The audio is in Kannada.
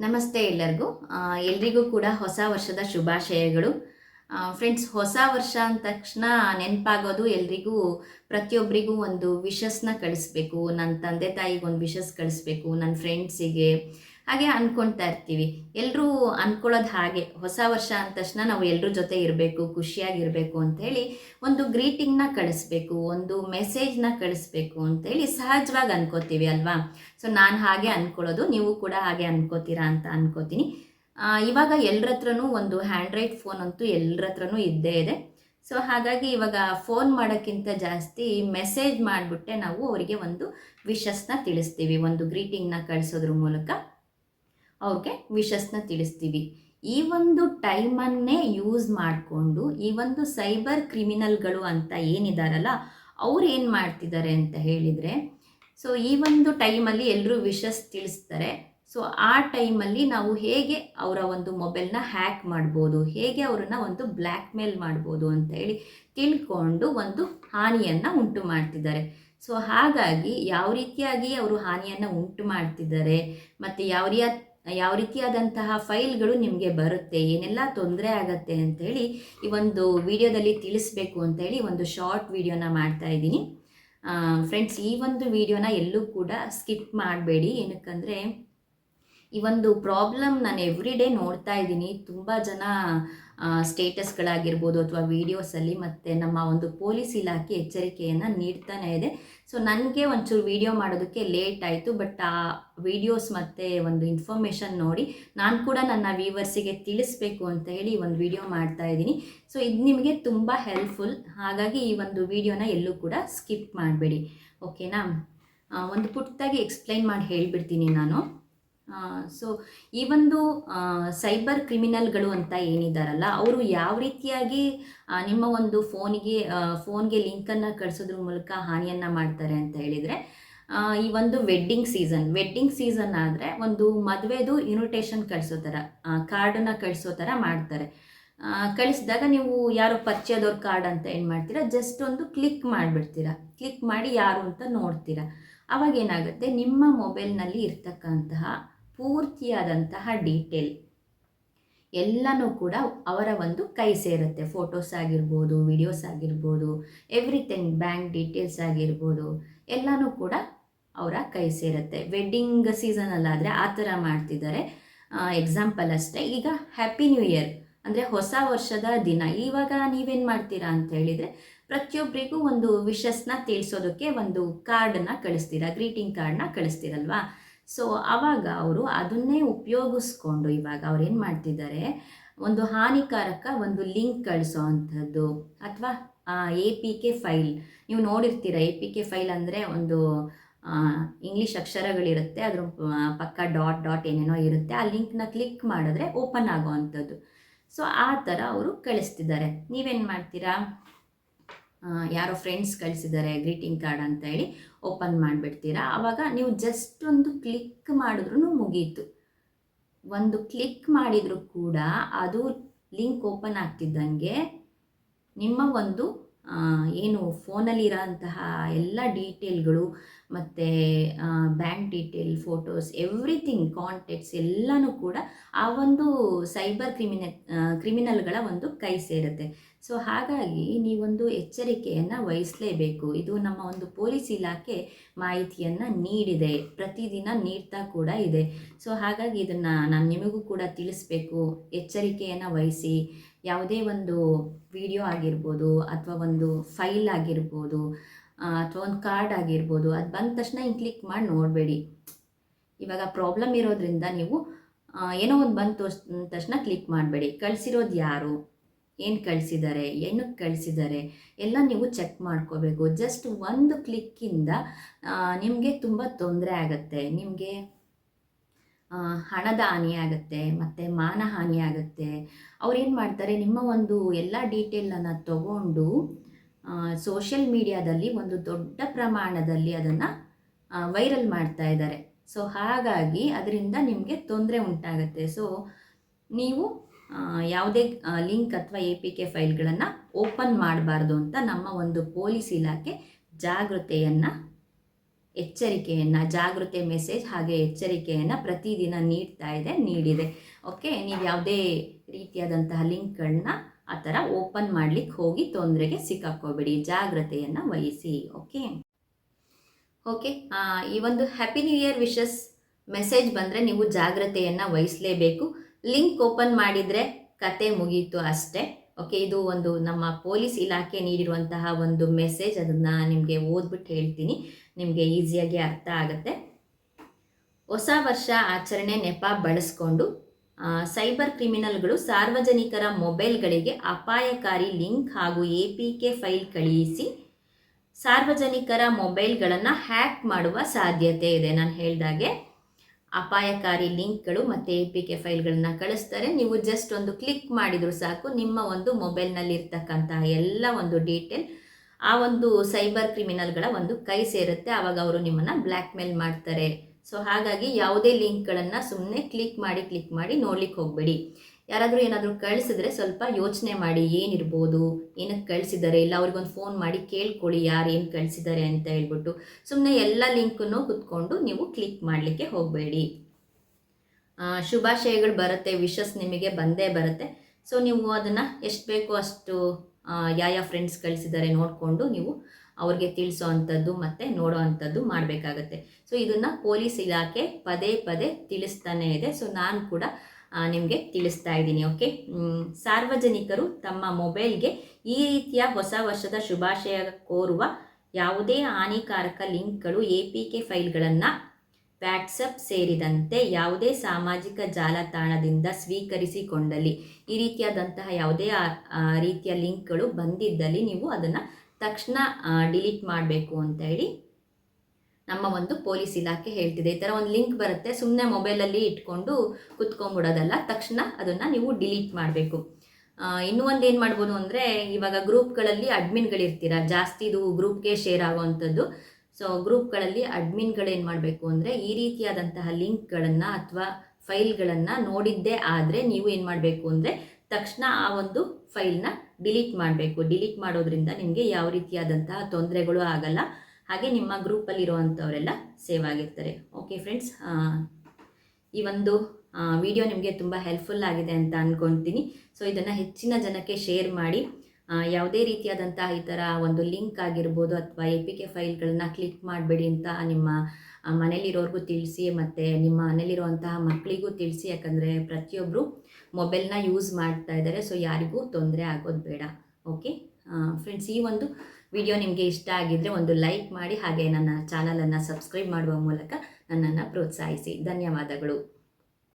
ನಮಸ್ತೆ ಎಲ್ಲರಿಗೂ. ಎಲ್ರಿಗೂ ಕೂಡ ಹೊಸ ವರ್ಷದ ಶುಭಾಶಯಗಳು. ಫ್ರೆಂಡ್ಸ್ ಹೊಸ ವರ್ಷ ಅಂದ ತಕ್ಷಣ ನೆನಪಾಗೋದು ಎಲ್ರಿಗೂ ಪ್ರತಿಯೊಬ್ಬರಿಗೂ ಒಂದು ವಿಶಸ್ನ ಕಳಿಸ್ಬೇಕು. ನನ್ನ ತಂದೆ ತಾಯಿಗೆ ಒಂದು ವಿಶಸ್ ಕಳಿಸ್ಬೇಕು ನನ್ನ ಫ್ರೆಂಡ್ಸಿಗೆ ಹಾಗೆ ಅಂದ್ಕೊಳ್ತಾ ಇರ್ತೀವಿ. ಎಲ್ಲರೂ ಅಂದ್ಕೊಳ್ಳೋದು ಹಾಗೆ. ಹೊಸ ವರ್ಷ ಅಂದ ತಕ್ಷಣ ನಾವು ಎಲ್ಲರ ಜೊತೆ ಇರಬೇಕು, ಖುಷಿಯಾಗಿರಬೇಕು ಅಂತೇಳಿ ಒಂದು ಗ್ರೀಟಿಂಗ್ನ ಕಳಿಸ್ಬೇಕು, ಒಂದು ಮೆಸೇಜ್ನ ಕಳಿಸ್ಬೇಕು ಅಂತೇಳಿ ಸಹಜವಾಗಿ ಅನ್ಕೋತೀವಿ ಅಲ್ವಾ? ಸೊ, ನಾನು ಹಾಗೆ ಅಂದ್ಕೊಳ್ಳೋದು ನೀವು ಕೂಡ ಹಾಗೆ ಅನ್ಕೋತೀರಾ ಅಂತ ಅನ್ಕೋತೀನಿ. ಇವಾಗ ಎಲ್ಲರ ಹತ್ರನೂ ಒಂದು ಹ್ಯಾಂಡ್ರೈಡ್ ಫೋನ್ ಅಂತೂ ಎಲ್ಲರ ಹತ್ರನೂ ಇದ್ದೇ ಇದೆ. ಸೊ, ಹಾಗಾಗಿ ಇವಾಗ ಫೋನ್ ಮಾಡೋಕ್ಕಿಂತ ಜಾಸ್ತಿ ಮೆಸೇಜ್ ಮಾಡಿಬಿಟ್ಟೆ ನಾವು ಅವರಿಗೆ ಒಂದು ವಿಶಸ್ನ ತಿಳಿಸ್ತೀವಿ, ಒಂದು ಗ್ರೀಟಿಂಗ್ನ ಕಳಿಸೋದ್ರ ಮೂಲಕ. ಅವ್ರಿಗೆ ವಿಶಸ್ನ ತಿಳಿಸ್ತೀವಿ. ಈ ಒಂದು ಟೈಮನ್ನೇ ಯೂಸ್ ಮಾಡಿಕೊಂಡು, ಈ ಒಂದು ಸೈಬರ್ ಕ್ರಿಮಿನಲ್ಗಳು ಅಂತ ಏನಿದಾರಲ್ಲ, ಅವ್ರು ಏನು ಮಾಡ್ತಿದ್ದಾರೆ ಅಂತ ಹೇಳಿದರೆ ಸೊ ಈ ಒಂದು ಟೈಮಲ್ಲಿ ಎಲ್ಲರೂ ವಿಷಸ್ ತಿಳಿಸ್ತಾರೆ. ಸೊ ಆ ಟೈಮಲ್ಲಿ ನಾವು ಹೇಗೆ ಅವರ ಒಂದು ಮೊಬೈಲ್ನ ಹ್ಯಾಕ್ ಮಾಡ್ಬೋದು, ಹೇಗೆ ಅವ್ರನ್ನ ಒಂದು ಬ್ಲ್ಯಾಕ್ ಮೇಲ್ ಮಾಡ್ಬೋದು ಅಂತ ಹೇಳಿ ತಿಳ್ಕೊಂಡು ಒಂದು ಹಾನಿಯನ್ನು ಉಂಟು ಮಾಡ್ತಿದ್ದಾರೆ. ಸೊ ಹಾಗಾಗಿ ಯಾವ ರೀತಿಯಾಗಿ ಅವರು ಹಾನಿಯನ್ನು ಉಂಟು ಮಾಡ್ತಿದ್ದಾರೆ, ಮತ್ತು ಯಾವ ರೀ ಯಾವ ರೀತಿಯಾದಂತಹ ಫೈಲ್ಗಳು ನಿಮಗೆ ಬರುತ್ತೆ, ಏನೆಲ್ಲ ತೊಂದರೆ ಆಗತ್ತೆ ಅಂತೇಳಿ ಈ ಒಂದು ವಿಡಿಯೋದಲ್ಲಿ ತಿಳಿಸ್ಬೇಕು ಅಂತೇಳಿ ಒಂದು ಶಾರ್ಟ್ ವಿಡಿಯೋನ ಮಾಡ್ತಾ ಇದ್ದೀನಿ. ಫ್ರೆಂಡ್ಸ್, ಈ ಒಂದು ವಿಡಿಯೋನ ಎಲ್ಲೂ ಕೂಡ ಸ್ಕಿಪ್ ಮಾಡಬೇಡಿ. ಏನಕ್ಕಂದರೆ, ಈ ಒಂದು ಪ್ರಾಬ್ಲಮ್ ನಾನು ಎವ್ರಿ ಡೇ ನೋಡ್ತಾ ಇದ್ದೀನಿ. ತುಂಬ ಜನ ಸ್ಟೇಟಸ್ಗಳಾಗಿರ್ಬೋದು ಅಥವಾ ವೀಡಿಯೋಸಲ್ಲಿ ಮತ್ತು ನಮ್ಮ ಒಂದು ಪೊಲೀಸ್ ಇಲಾಖೆ ಎಚ್ಚರಿಕೆಯನ್ನು ನೀಡ್ತಾನೆ ಇದೆ. ಸೊ ನನಗೆ ಒಂಚೂರು ವಿಡಿಯೋ ಮಾಡೋದಕ್ಕೆ ಲೇಟ್ ಆಯಿತು ಬಟ್ ಆ ವೀಡಿಯೋಸ್ ಮತ್ತು ಒಂದು ಇನ್ಫಾರ್ಮೇಷನ್ ನೋಡಿ ನಾನು ಕೂಡ ನನ್ನ ವ್ಯೂವರ್ಸಿಗೆ ತಿಳಿಸ್ಬೇಕು ಅಂತ ಹೇಳಿ ಒಂದು ವಿಡಿಯೋ ಮಾಡ್ತಾ ಇದ್ದೀನಿ. ಸೊ ಇದು ನಿಮಗೆ ತುಂಬ ಹೆಲ್ಪ್ಫುಲ್ ಹಾಗಾಗಿ ಈ ಒಂದು ವಿಡಿಯೋನ ಎಲ್ಲೂ ಕೂಡ ಸ್ಕಿಪ್ ಮಾಡಬೇಡಿ. ಓಕೆನಾ ಒಂದು ಪುಟ್ಟದಾಗಿ ಎಕ್ಸ್ಪ್ಲೈನ್ ಮಾಡಿ ಹೇಳಿಬಿಡ್ತೀನಿ ನಾನು. ಸೊ ಈ ಒಂದು ಸೈಬರ್ ಕ್ರಿಮಿನಲ್ಗಳು ಅಂತ ಏನಿದ್ದಾರಲ್ಲ ಅವರು ಯಾವ ರೀತಿಯಾಗಿ ನಿಮ್ಮ ಒಂದು ಫೋನಿಗೆ ಫೋನ್ಗೆ ಲಿಂಕನ್ನು ಕಳಿಸೋದ್ರ ಮೂಲಕ ಹಾನಿಯನ್ನು ಮಾಡ್ತಾರೆ ಅಂತ ಹೇಳಿದರೆ ಈ ಒಂದು ವೆಡ್ಡಿಂಗ್ ಸೀಸನ್ ವೆಡ್ಡಿಂಗ್ ಸೀಸನ್ ಆದರೆ ಒಂದು ಮದುವೆದು ಇನ್ವಿಟೇಷನ್ ಕಳಿಸೋ ಥರ ಕಾರ್ಡನ್ನು ಕಳಿಸೋ ಥರ ಮಾಡ್ತಾರೆ. ಕಳಿಸಿದಾಗ ನೀವು ಯಾರೋ ಪರಿಚಯದವ್ರ ಕಾರ್ಡ್ ಅಂತ ಏನು ಮಾಡ್ತೀರಾ? ಜಸ್ಟ್ ಒಂದು ಕ್ಲಿಕ್ ಮಾಡಿಬಿಡ್ತೀರಾ. ಕ್ಲಿಕ್ ಮಾಡಿ ಯಾರು ಅಂತ ನೋಡ್ತೀರಾ. ಅವಾಗ ಏನಾಗುತ್ತೆ? ನಿಮ್ಮ ಮೊಬೈಲ್ನಲ್ಲಿ ಇರ್ತಕ್ಕಂತಹ ಪೂರ್ತಿಯಾದಂತಹ ಡೀಟೇಲ್ ಎಲ್ಲನೂ ಕೂಡ ಅವರ ಒಂದು ಕೈ ಸೇರುತ್ತೆ. ಫೋಟೋಸ್ ಆಗಿರ್ಬೋದು ವಿಡಿಯೋಸ್ ಆಗಿರ್ಬೋದು ಎವ್ರಿಥಿಂಗ್ ಬ್ಯಾಂಕ್ ಡೀಟೇಲ್ಸ್ ಆಗಿರ್ಬೋದು, ಎಲ್ಲನೂ ಕೂಡ ಅವರ ಕೈ ಸೇರುತ್ತೆ. ವೆಡ್ಡಿಂಗ್ ಸೀಸನಲ್ಲಾದರೆ ಆ ಥರ ಮಾಡ್ತಿದ್ದಾರೆ. ಎಕ್ಸಾಂಪಲ್ ಅಷ್ಟೇ. ಈಗ ಹ್ಯಾಪಿ ನ್ಯೂ ಇಯರ್ ಅಂದರೆ ಹೊಸ ವರ್ಷದ ದಿನ. ಇವಾಗ ನೀವೇನು ಮಾಡ್ತೀರಾ ಅಂತ ಹೇಳಿದರೆ ಪ್ರತಿಯೊಬ್ಬರಿಗೂ ಒಂದು ವಿಶಸ್ನ ತಿಳಿಸೋದಕ್ಕೆ ಒಂದು ಕಾರ್ಡನ್ನು ಕಳಿಸ್ತೀರಾ? ಗ್ರೀಟಿಂಗ್ ಕಾರ್ಡನ್ನ ಕಳಿಸ್ತೀರಲ್ವಾ? ಸೊ ಆವಾಗ ಅವರು ಅದನ್ನೇ ಉಪಯೋಗಿಸ್ಕೊಂಡು ಇವಾಗ ಅವ್ರು ಏನು ಮಾಡ್ತಿದ್ದಾರೆ? ಒಂದು ಹಾನಿಕಾರಕ ಒಂದು ಲಿಂಕ್ ಕಳಿಸೋ ಅಂಥದ್ದು ಅಥವಾ ಎ ಪಿ ಕೆ ಫೈಲ್. ನೀವು ನೋಡಿರ್ತೀರ ಎ ಪಿ ಕೆ ಫೈಲ್ ಅಂದರೆ ಒಂದು ಇಂಗ್ಲೀಷ್ ಅಕ್ಷರಗಳಿರುತ್ತೆ, ಅದ್ರ ಪಕ್ಕ ಡಾಟ್ ಡಾಟ್ ಏನೇನೋ ಇರುತ್ತೆ, ಆ ಲಿಂಕ್ನ ಕ್ಲಿಕ್ ಮಾಡಿದ್ರೆ ಓಪನ್ ಆಗೋ ಅಂಥದ್ದು. ಸೊ ಆ ಥರ ಅವರು ಕಳಿಸ್ತಿದ್ದಾರೆ. ನೀವೇನು ಮಾಡ್ತೀರಾ? ಯಾರೋ ಫ್ರೆಂಡ್ಸ್ ಕಳಿಸಿದ್ದಾರೆ ಗ್ರೀಟಿಂಗ್ ಕಾರ್ಡ್ ಅಂತ ಹೇಳಿ ಓಪನ್ ಮಾಡಿಬಿಡ್ತೀರಾ? ಆವಾಗ ನೀವು ಜಸ್ಟ್ ಒಂದು ಕ್ಲಿಕ್ ಮಾಡಿದ್ರೂ ಮುಗೀತು. ಒಂದು ಕ್ಲಿಕ್ ಮಾಡಿದರೂ ಕೂಡ ಅದು ಲಿಂಕ್ ಓಪನ್ ಆಗ್ತಿದ್ದಂಗೆ ನಿಮ್ಮ ಒಂದು ಏನು ಫೋನಲ್ಲಿರೋಂತಹ ಎಲ್ಲ ಡೀಟೇಲ್ಗಳು ಮತ್ತು bank detail photos everything contacts ಎಲ್ಲನೂ ಕೂಡ ಆ ಒಂದು ಸೈಬರ್ ಕ್ರಿಮಿನ ಕ್ರಿಮಿನಲ್ಗಳ ಒಂದು ಕೈ ಸೇರುತ್ತೆ. ಸೊ ಹಾಗಾಗಿ ನೀವೊಂದು ಎಚ್ಚರಿಕೆಯನ್ನು ವಹಿಸಲೇಬೇಕು. ಇದು ನಮ್ಮ ಒಂದು ಪೊಲೀಸ್ ಇಲಾಖೆ ಮಾಹಿತಿಯನ್ನು ನೀಡಿದೆ. ಪ್ರತಿದಿನ ನೀಡ್ತಾ ಕೂಡ ಇದೆ. ಸೊ ಹಾಗಾಗಿ ಇದನ್ನು ನಾನು ನಿಮಗೂ ಕೂಡ ತಿಳಿಸ್ಬೇಕು. ಎಚ್ಚರಿಕೆಯನ್ನು ವಹಿಸಿ. ಯಾವುದೇ ಒಂದು ವಿಡಿಯೋ ಆಗಿರ್ಬೋದು ಅಥವಾ ಒಂದು ಫೈಲ್ ಆಗಿರ್ಬೋದು ಅಥವಾ ಒಂದು ಕಾರ್ಡ್ ಆಗಿರ್ಬೋದು, ಅದು ಬಂದ ತಕ್ಷಣ ಹಿಂಗೆ ಕ್ಲಿಕ್ ಮಾಡಿ ನೋಡಬೇಡಿ. ಇವಾಗ ಪ್ರಾಬ್ಲಮ್ ಇರೋದ್ರಿಂದ ನೀವು ಏನೋ ಒಂದು ಬಂದ ತೋರ್ಸ್, ತಕ್ಷಣ ಕ್ಲಿಕ್ ಮಾಡಬೇಡಿ. ಕಳಿಸಿರೋದು ಯಾರು? ಏನು ಕಳಿಸಿದ್ದಾರೆ ಏನಕ್ಕೆ ಕಳಿಸಿದ್ದಾರೆ ಎಲ್ಲ ನೀವು ಚೆಕ್ ಮಾಡ್ಕೋಬೇಕು. ಜಸ್ಟ್ ಒಂದು ಕ್ಲಿಕ್ಕಿಂದ ನಿಮಗೆ ತುಂಬ ತೊಂದರೆ ಆಗುತ್ತೆ. ನಿಮಗೆ ಹಣದ ಹಾನಿ ಆಗುತ್ತೆ, ಮತ್ತು ಮಾನಹಾನಿ ಆಗುತ್ತೆ. ಅವ್ರೇನು ಮಾಡ್ತಾರೆ, ನಿಮ್ಮ ಒಂದು ಎಲ್ಲ ಡೀಟೇಲನ್ನು ತಗೊಂಡು ಸೋಷಿಯಲ್ ಮೀಡಿಯಾದಲ್ಲಿ ಒಂದು ದೊಡ್ಡ ಪ್ರಮಾಣದಲ್ಲಿ ಅದನ್ನು ವೈರಲ್ ಮಾಡ್ತಾ ಇದ್ದಾರೆ. ಸೊ ಹಾಗಾಗಿ, ಅದರಿಂದ ನಿಮಗೆ ತೊಂದರೆ ಉಂಟಾಗುತ್ತೆ. ಸೊ ನೀವು ಯಾವುದೇ ಲಿಂಕ್ ಅಥವಾ ಎ ಪಿ ಕೆ ಫೈಲ್ಗಳನ್ನು ಓಪನ್ ಮಾಡಬಾರ್ದು ಅಂತ ನಮ್ಮ ಒಂದು ಪೊಲೀಸ್ ಇಲಾಖೆ ಜಾಗೃತೆಯನ್ನು, ಎಚ್ಚರಿಕೆಯನ್ನು, ಜಾಗೃತೆ ಮೆಸೇಜ್ ಹಾಗೆ ಎಚ್ಚರಿಕೆಯನ್ನು ಪ್ರತಿದಿನ ನೀಡ್ತಾ ಇದೆ, ನೀಡಿದೆ. ಓಕೆ, ನೀವು ಯಾವುದೇ ರೀತಿಯಾದಂತಹ ಲಿಂಕ್ಗಳನ್ನ ಆ ಥರ ಓಪನ್ ಮಾಡ್ಲಿಕ್ಕೆ ಹೋಗಿ ತೊಂದರೆಗೆ ಸಿಕ್ಕಾಕೋಬೇಡಿ ಜಾಗ್ರತೆಯನ್ನು ವಹಿಸಿ, ಓಕೆ? ಓಕೆ ಈ ಒಂದು happy new year wishes message ಬಂದರೆ ನೀವು ಜಾಗ್ರತೆಯನ್ನು ವಹಿಸಲೇಬೇಕು. ಲಿಂಕ್ ಓಪನ್ ಮಾಡಿದರೆ ಕತೆ ಮುಗೀತು ಅಷ್ಟೇ. ಓಕೆ ಇದು ಒಂದು ನಮ್ಮ ಪೊಲೀಸ್ ಇಲಾಖೆ ನೀಡಿರುವಂತಹ ಒಂದು ಮೆಸೇಜ್ ಅದನ್ನು ನಿಮಗೆ ಓದ್ಬಿಟ್ಟು ಹೇಳ್ತೀನಿ. ನಿಮಗೆ ಈಸಿಯಾಗಿ ಅರ್ಥ ಆಗುತ್ತೆ. ಹೊಸ ವರ್ಷ ಆಚರಣೆ ನೆಪ ಬಳಸ್ಕೊಂಡು ಸೈಬರ್ ಕ್ರಿಮಿನಲ್ಗಳು ಸಾರ್ವಜನಿಕರ ಮೊಬೈಲ್ಗಳಿಗೆ ಅಪಾಯಕಾರಿ ಲಿಂಕ್ ಹಾಗೂ ಎ ಪಿ ಕೆ ಫೈಲ್ ಕಳುಹಿಸಿ ಸಾರ್ವಜನಿಕರ ಮೊಬೈಲ್ಗಳನ್ನು ಹ್ಯಾಕ್ ಮಾಡುವ ಸಾಧ್ಯತೆ ಇದೆ. ನಾನು ಹೇಳ್ದಾಗೆ ಅಪಾಯಕಾರಿ ಲಿಂಕ್ಗಳು ಮತ್ತು ಎ ಪಿ ಕೆ ಫೈಲ್ಗಳನ್ನ ಕಳಿಸ್ತಾರೆ. ನೀವು ಜಸ್ಟ್ ಒಂದು ಕ್ಲಿಕ್ ಮಾಡಿದರೂ ಸಾಕು, ನಿಮ್ಮ ಒಂದು ಮೊಬೈಲ್ನಲ್ಲಿರ್ತಕ್ಕಂತಹ ಎಲ್ಲ ಒಂದು ಡೀಟೇಲ್ ಆ ಒಂದು ಸೈಬರ್ ಕ್ರಿಮಿನಲ್ಗಳ ಒಂದು ಕೈ ಸೇರುತ್ತೆ. ಆವಾಗ ಅವರು ನಿಮ್ಮನ್ನು ಬ್ಲ್ಯಾಕ್ ಮೇಲ್ ಮಾಡ್ತಾರೆ. ಸೊ ಹಾಗಾಗಿ ಯಾವುದೇ ಲಿಂಕ್ಗಳನ್ನು ಸುಮ್ಮನೆ ಕ್ಲಿಕ್ ಮಾಡಿ ಕ್ಲಿಕ್ ಮಾಡಿ ನೋಡ್ಲಿಕ್ಕೆ ಹೋಗಬೇಡಿ. ಯಾರಾದರೂ ಏನಾದರೂ ಕಳಿಸಿದ್ರೆ ಸ್ವಲ್ಪ ಯೋಚನೆ ಮಾಡಿ, ಏನಿರ್ಬೋದು, ಏನಕ್ಕೆ ಕಳಿಸಿದ್ದಾರೆ, ಇಲ್ಲ ಅವ್ರಿಗೊಂದು ಫೋನ್ ಮಾಡಿ ಕೇಳ್ಕೊಳ್ಳಿ ಯಾರು ಏನು ಕಳಿಸಿದ್ದಾರೆ ಅಂತ ಹೇಳ್ಬಿಟ್ಟು ಸುಮ್ಮನೆ ಎಲ್ಲ ಲಿಂಕನ್ನು ಕುತ್ಕೊಂಡು ನೀವು ಕ್ಲಿಕ್ ಮಾಡಲಿಕ್ಕೆ ಹೋಗಬೇಡಿ. ಶುಭಾಶಯಗಳು ಬರುತ್ತೆ, ವಿಶಸ್ ನಿಮಗೆ ಬಂದೇ ಬರುತ್ತೆ. ಸೊ ನೀವು ಅದನ್ನು ಎಷ್ಟು ಬೇಕೋ ಅಷ್ಟು ಯಾವ ಯಾವ ಫ್ರೆಂಡ್ಸ್ ಕಳಿಸಿದ್ದಾರೆ ನೋಡಿಕೊಂಡು ನೀವು ಅವ್ರಿಗೆ ತಿಳಿಸೋ ಅಂಥದ್ದು ಮತ್ತು ನೋಡೋ ಅಂಥದ್ದು ಮಾಡಬೇಕಾಗತ್ತೆ. ಸೊ ಇದನ್ನು ಪೊಲೀಸ್ ಇಲಾಖೆ ಪದೇ ಪದೇ ತಿಳಿಸ್ತಾನೇ ಇದೆ. ಸೊ ನಾನು ಕೂಡ ನಿಮಗೆ ತಿಳಿಸ್ತಾ ಇದ್ದೀನಿ, ಓಕೆ? ಸಾರ್ವಜನಿಕರು ತಮ್ಮ ಮೊಬೈಲ್ಗೆ ಈ ರೀತಿಯ ಹೊಸ ವರ್ಷದ ಶುಭಾಶಯ ಕೋರುವ ಯಾವುದೇ ಹಾನಿಕಾರಕ ಲಿಂಕ್ಗಳು ಎ ಪಿ ಕೆ ಫೈಲ್ಗಳನ್ನು ವ್ಯಾಟ್ಸಪ್ ಸೇರಿದಂತೆ ಯಾವುದೇ ಸಾಮಾಜಿಕ ಜಾಲತಾಣದಿಂದ ಸ್ವೀಕರಿಸಿಕೊಂಡಲ್ಲಿ ಈ ರೀತಿಯಾದಂತಹ ಯಾವುದೇ ರೀತಿಯ ಲಿಂಕ್ಗಳು ಬಂದಿದ್ದಲ್ಲಿ ನೀವು ಅದನ್ನು ತಕ್ಷಣ ಡಿಲೀಟ್ ಮಾಡಬೇಕು ಅಂತ ಹೇಳಿ ನಮ್ಮ ಒಂದು ಪೊಲೀಸ್ ಇಲಾಖೆ ಹೇಳ್ತಿದೆ. ಈ ಥರ ಒಂದು ಲಿಂಕ್ ಬರುತ್ತೆ. ಸುಮ್ಮನೆ ಮೊಬೈಲಲ್ಲಿ ಇಟ್ಕೊಂಡು ಕುತ್ಕೊಂಡ್ಬಿಡೋದಲ್ಲ. ತಕ್ಷಣ ಅದನ್ನು ನೀವು ಡಿಲೀಟ್ ಮಾಡಬೇಕು. ಇನ್ನೂ ಒಂದು ಏನು ಮಾಡ್ಬೋದು ಅಂದರೆ, ಇವಾಗ ಗ್ರೂಪ್ಗಳಲ್ಲಿ ಅಡ್ಮಿನ್ಗಳಿರ್ತೀರ ಜಾಸ್ತಿ ಇದು ಗ್ರೂಪ್ಗೆ ಶೇರ್ ಆಗುವಂಥದ್ದು. ಸೊ ಗ್ರೂಪ್ಗಳಲ್ಲಿ ಅಡ್ಮಿನ್ಗಳು ಏನು ಮಾಡಬೇಕು ಅಂದರೆ, ಈ ರೀತಿಯಾದಂತಹ ಲಿಂಕ್ಗಳನ್ನು ಅಥವಾ ಫೈಲ್ಗಳನ್ನು ನೋಡಿದ್ದೇ ಆದರೆ ನೀವು ಏನು ಮಾಡಬೇಕು ಅಂದರೆ ತಕ್ಷಣ ಆ ಒಂದು ಫೈಲ್ನ ಡಿಲೀಟ್ ಮಾಡಬೇಕು. ಡಿಲೀಟ್ ಮಾಡೋದ್ರಿಂದ ನಿಮಗೆ ಯಾವ ರೀತಿಯಾದಂತಹ ತೊಂದರೆಗಳು ಆಗಲ್ಲ. ಹಾಗೆ ನಿಮ್ಮ ಗ್ರೂಪಲ್ಲಿರುವಂಥವರೆಲ್ಲ ಸೇವ್ ಆಗಿರ್ತಾರೆ. ಓಕೆ ಫ್ರೆಂಡ್ಸ್ ಈ ಒಂದು ವಿಡಿಯೋ ನಿಮಗೆ ತುಂಬ ಹೆಲ್ಪ್ಫುಲ್ ಆಗಿದೆ ಅಂತ ಅಂದ್ಕೊತೀನಿ ಸೊ ಇದನ್ನು ಹೆಚ್ಚಿನ ಜನಕ್ಕೆ ಶೇರ್ ಮಾಡಿ ಯಾವುದೇ ರೀತಿಯಾದಂತಹ ಈ ಥರ ಒಂದು ಲಿಂಕ್ ಆಗಿರ್ಬೋದು ಅಥವಾ ಎ ಪಿ ಕೆ ಫೈಲ್ಗಳನ್ನ ಕ್ಲಿಕ್ ಮಾಡಬೇಡಿ ಅಂತ ನಿಮ್ಮ ಮನೇಲಿರೋರ್ಗೂ ತಿಳಿಸಿ ಮತ್ತು ನಿಮ್ಮ ಮನೇಲಿರುವಂತಹ ಮಕ್ಕಳಿಗೂ ತಿಳಿಸಿ, ಯಾಕಂದರೆ ಪ್ರತಿಯೊಬ್ಬರು ಮೊಬೈಲ್ನ ಯೂಸ್ ಮಾಡ್ತಾ ಇದ್ದಾರೆ ಸೊ ಯಾರಿಗೂ ತೊಂದರೆ ಆಗೋದು ಬೇಡ ಓಕೆ ಫ್ರೆಂಡ್ಸ್ ಈ ಒಂದು ವಿಡಿಯೋ ನಿಮಗೆ ಇಷ್ಟ ಆಗಿದ್ದರೆ ಒಂದು ಲೈಕ್ ಮಾಡಿ, ಹಾಗೆ ನನ್ನ ಚಾನಲನ್ನು ಸಬ್ಸ್ಕ್ರೈಬ್ ಮಾಡುವ ಮೂಲಕ ನನ್ನನ್ನು ಪ್ರೋತ್ಸಾಹಿಸಿ. ಧನ್ಯವಾದಗಳು.